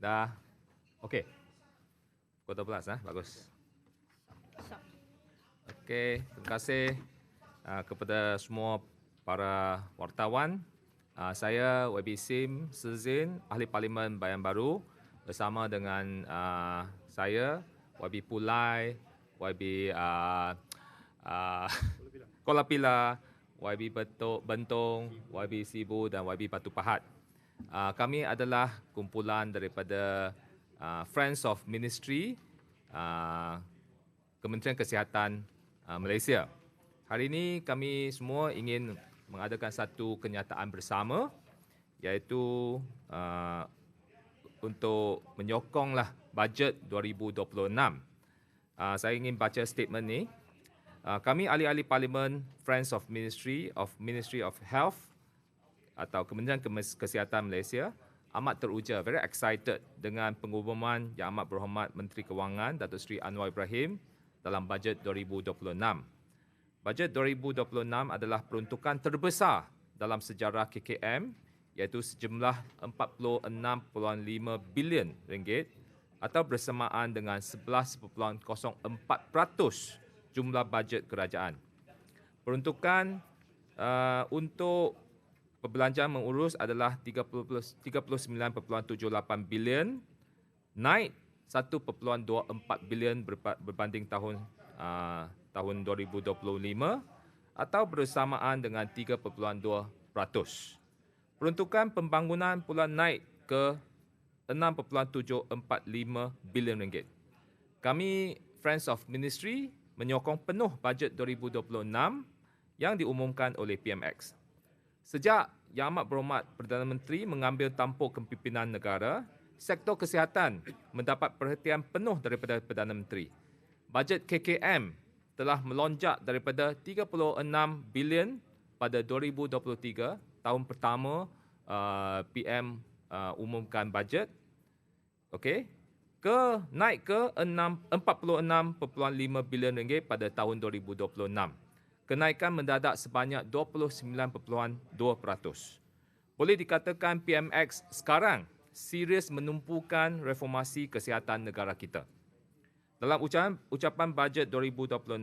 Dah. Okey. Pukul 12 ah, bagus. Okey, terima kasih uh, kepada semua para wartawan. Uh, saya YB Sim Sezin, Ahli Parlimen Bayan Baru bersama dengan uh, saya YB Pulai, YB uh, uh, Kuala Pila, YB Bentong, YB Sibu dan YB Batu Pahat. Uh, kami adalah kumpulan daripada uh, Friends of Ministry uh, Kementerian Kesihatan uh, Malaysia. Hari ini kami semua ingin mengadakan satu kenyataan bersama iaitu uh, untuk menyokonglah bajet 2026. Uh, saya ingin baca statement ni. Uh, kami ahli-ahli parlimen Friends of Ministry of Ministry of Health atau Kementerian Kesihatan Malaysia amat teruja, very excited dengan pengumuman yang amat berhormat Menteri Kewangan Datuk Seri Anwar Ibrahim dalam bajet 2026. Bajet 2026 adalah peruntukan terbesar dalam sejarah KKM iaitu sejumlah 46.5 bilion ringgit atau bersamaan dengan 11.04% jumlah bajet kerajaan. Peruntukan uh, untuk perbelanjaan mengurus adalah 39.78 bilion naik 1.24 bilion berbanding tahun uh, tahun 2025 atau bersamaan dengan 3.2%. Peruntukan pembangunan pula naik ke 6.745 bilion ringgit. Kami Friends of Ministry menyokong penuh bajet 2026 yang diumumkan oleh PMX. Sejak Yang Amat Berhormat Perdana Menteri mengambil tampuk kepimpinan negara, sektor kesihatan mendapat perhatian penuh daripada Perdana Menteri. Bajet KKM telah melonjak daripada 36 bilion pada 2023, tahun pertama uh, PM uh, umumkan bajet. Okey, ke naik ke 46.5 bilion ringgit pada tahun 2026 kenaikan mendadak sebanyak 29.2%. Boleh dikatakan PMX sekarang serius menumpukan reformasi kesihatan negara kita. Dalam ucapan, ucapan bajet 2026,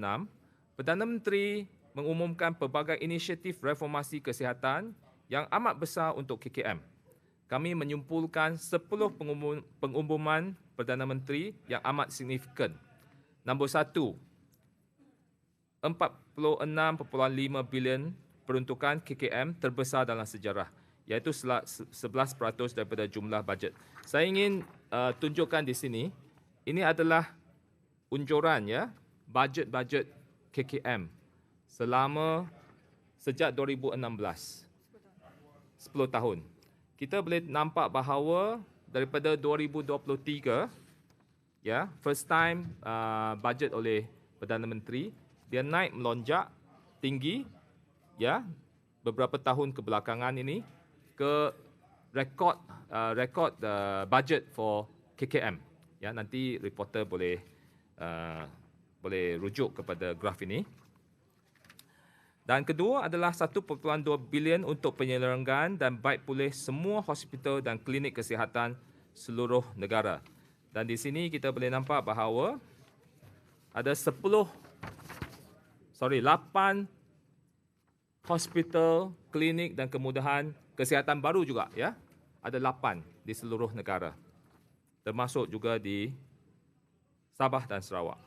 Perdana Menteri mengumumkan pelbagai inisiatif reformasi kesihatan yang amat besar untuk KKM. Kami menyimpulkan 10 pengumum, pengumuman Perdana Menteri yang amat signifikan. Nombor satu, 76.5 bilion peruntukan KKM terbesar dalam sejarah iaitu 11% daripada jumlah bajet. Saya ingin uh, tunjukkan di sini ini adalah unjuran ya bajet-bajet KKM selama sejak 2016 10 tahun. Kita boleh nampak bahawa daripada 2023 ya first time uh, budget oleh Perdana Menteri dia naik melonjak tinggi ya beberapa tahun kebelakangan ini ke rekod uh, rekod uh, budget for KKM ya nanti reporter boleh uh, boleh rujuk kepada graf ini dan kedua adalah 1.2 bilion untuk penyelenggaraan dan baik pulih semua hospital dan klinik kesihatan seluruh negara. Dan di sini kita boleh nampak bahawa ada 10 sorry 8 hospital, klinik dan kemudahan kesihatan baru juga ya. Ada 8 di seluruh negara. Termasuk juga di Sabah dan Sarawak.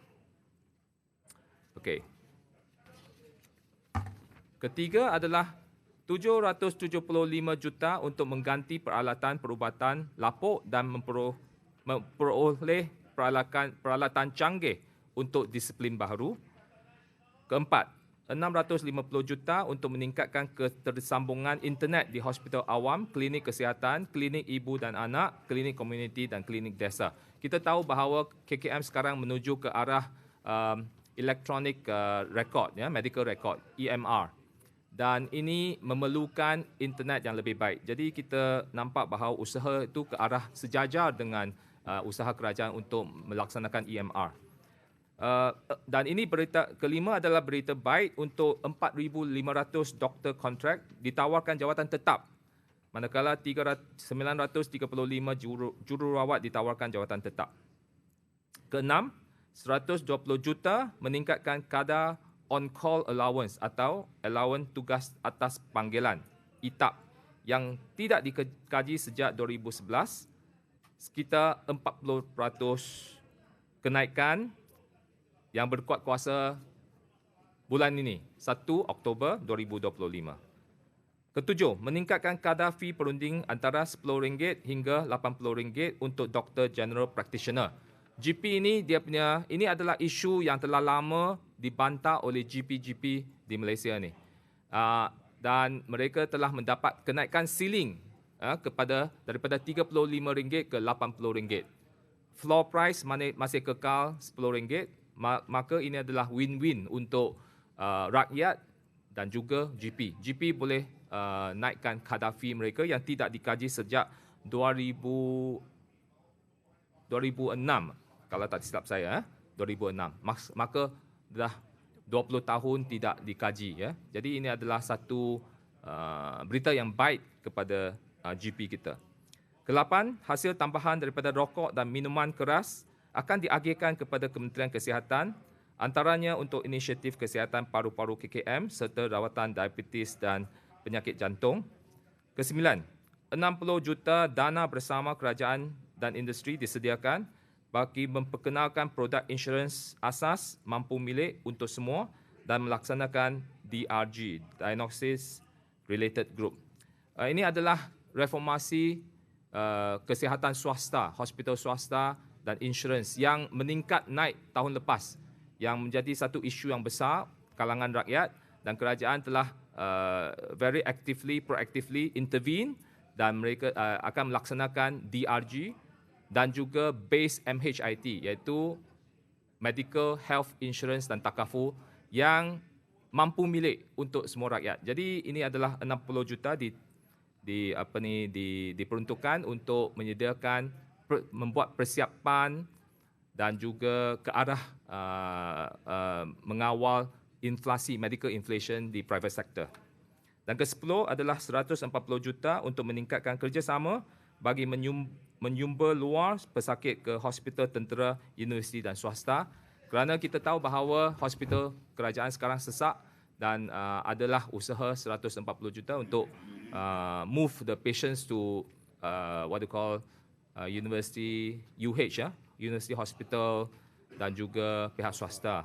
Okey. Ketiga adalah 775 juta untuk mengganti peralatan perubatan lapuk dan memperoleh peralatan, peralatan canggih untuk disiplin baru. Keempat, 650 juta untuk meningkatkan ketersambungan internet di hospital awam, klinik kesihatan, klinik ibu dan anak, klinik komuniti dan klinik desa. Kita tahu bahawa KKM sekarang menuju ke arah um, electronic uh, record, ya, medical record, EMR dan ini memerlukan internet yang lebih baik. Jadi kita nampak bahawa usaha itu ke arah sejajar dengan uh, usaha kerajaan untuk melaksanakan EMR. Uh, dan ini berita kelima adalah berita baik untuk 4,500 doktor kontrak ditawarkan jawatan tetap manakala 935 juru, jururawat ditawarkan jawatan tetap. Keenam, 120 juta meningkatkan kadar on-call allowance atau allowance tugas atas panggilan, ITAP, yang tidak dikaji sejak 2011, sekitar 40% kenaikan yang berkuat kuasa bulan ini, 1 Oktober 2025. Ketujuh, meningkatkan kadar fee perunding antara RM10 hingga RM80 untuk Doktor General Practitioner. GP ini dia punya ini adalah isu yang telah lama dibantah oleh GP-GP di Malaysia ni. Uh, dan mereka telah mendapat kenaikan ceiling uh, kepada daripada RM35 ke RM80. Floor price masih kekal RM10, maka ini adalah win-win untuk uh, rakyat dan juga GP. GP boleh uh, naikkan kadar mereka yang tidak dikaji sejak 2000 2006 kalau tak silap saya eh 2006 Mas, maka dah 20 tahun tidak dikaji ya. Jadi ini adalah satu uh, berita yang baik kepada uh, GP kita. Kelapan hasil tambahan daripada rokok dan minuman keras akan diagihkan kepada Kementerian Kesihatan antaranya untuk inisiatif kesihatan paru-paru KKM serta rawatan diabetes dan penyakit jantung. Kesembilan, 60 juta dana bersama kerajaan dan industri disediakan bagi memperkenalkan produk insurans asas mampu milik untuk semua dan melaksanakan DRG, Diagnosis Related Group. Uh, ini adalah reformasi uh, kesihatan swasta, hospital swasta dan insurans yang meningkat naik tahun lepas yang menjadi satu isu yang besar kalangan rakyat dan kerajaan telah uh, very actively, proactively intervene dan mereka uh, akan melaksanakan DRG dan juga base MHIT iaitu Medical Health Insurance dan Takaful yang mampu milik untuk semua rakyat. Jadi ini adalah 60 juta di di apa ni di diperuntukkan untuk menyediakan membuat persiapan dan juga ke arah uh, uh, mengawal inflasi medical inflation di private sector. Dan ke-10 adalah 140 juta untuk meningkatkan kerjasama bagi menyumber luar pesakit ke hospital tentera, universiti dan swasta kerana kita tahu bahawa hospital kerajaan sekarang sesak dan uh, adalah usaha 140 juta untuk uh, move the patients to uh, what you call uh, university UH ya, university hospital dan juga pihak swasta.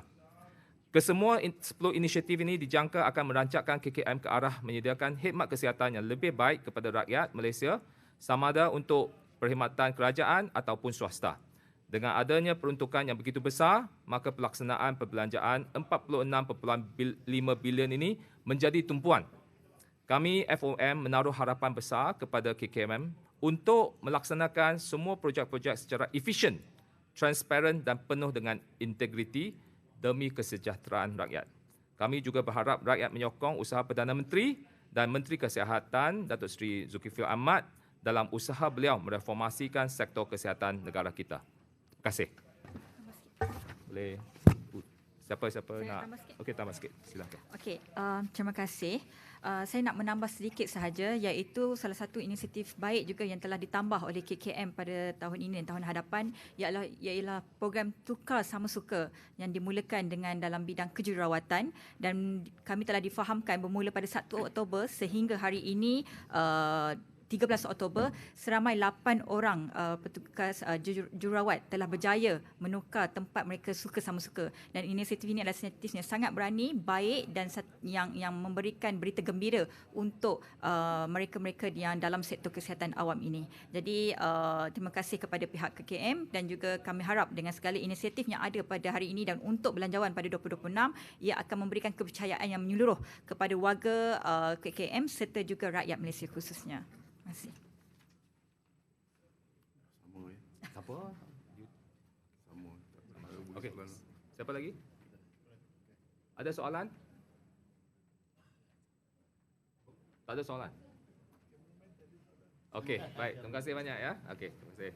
Kesemua 10 inisiatif ini dijangka akan merancangkan KKM ke arah menyediakan khidmat kesihatan yang lebih baik kepada rakyat Malaysia sama ada untuk perkhidmatan kerajaan ataupun swasta. Dengan adanya peruntukan yang begitu besar, maka pelaksanaan perbelanjaan 46.5 bilion ini menjadi tumpuan. Kami FOM menaruh harapan besar kepada KKM untuk melaksanakan semua projek-projek secara efisien, transparan dan penuh dengan integriti demi kesejahteraan rakyat. Kami juga berharap rakyat menyokong usaha Perdana Menteri dan Menteri Kesihatan Datuk Seri Zulkifli Ahmad dalam usaha beliau mereformasikan sektor kesihatan negara kita. Terima kasih. Boleh. Siapa-siapa nak? Okey, tambah sikit. Silakan. Okey, uh, terima kasih. Uh, saya nak menambah sedikit sahaja iaitu salah satu inisiatif baik juga yang telah ditambah oleh KKM pada tahun ini dan tahun hadapan ialah ialah program tukar sama suka yang dimulakan dengan dalam bidang kejururawatan dan kami telah difahamkan bermula pada 1 Oktober sehingga hari ini uh, 13 Oktober seramai 8 orang uh, petugas uh, jururawat telah berjaya menukar tempat mereka suka sama suka dan inisiatif ini adalah inisiatif yang sangat berani, baik dan yang yang memberikan berita gembira untuk uh, mereka-mereka yang dalam sektor kesihatan awam ini. Jadi uh, terima kasih kepada pihak KKM dan juga kami harap dengan segala inisiatif yang ada pada hari ini dan untuk belanjawan pada 2026 ia akan memberikan kepercayaan yang menyeluruh kepada warga uh, KKM serta juga rakyat Malaysia khususnya kasih. Sama ya. Siapa? Sama. Okey. Siapa lagi? Ada soalan? Tak ada soalan. Okey, baik. Terima kasih banyak ya. Okey, terima kasih.